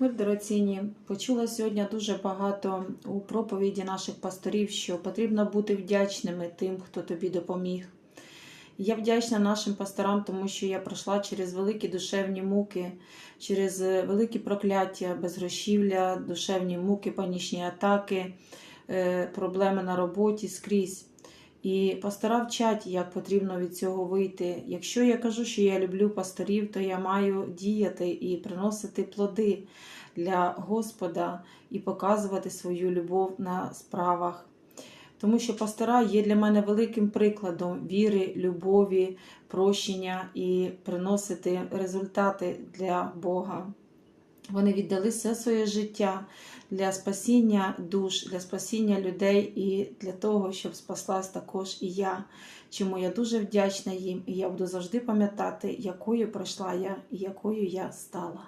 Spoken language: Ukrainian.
Ми дорогоцінні почула сьогодні дуже багато у проповіді наших пасторів, що потрібно бути вдячними тим, хто тобі допоміг. Я вдячна нашим пасторам, тому що я пройшла через великі душевні муки, через великі прокляття, безгрошівля, душевні муки, панічні атаки, е, проблеми на роботі скрізь. І пастора вчать, як потрібно від цього вийти. Якщо я кажу, що я люблю пасторів, то я маю діяти і приносити плоди для Господа і показувати свою любов на справах. Тому що пастора є для мене великим прикладом віри, любові, прощення і приносити результати для Бога. Вони віддали все своє життя для спасіння душ, для спасіння людей і для того, щоб спаслась також і я. Чому я дуже вдячна їм, і я буду завжди пам'ятати, якою пройшла я і якою я стала.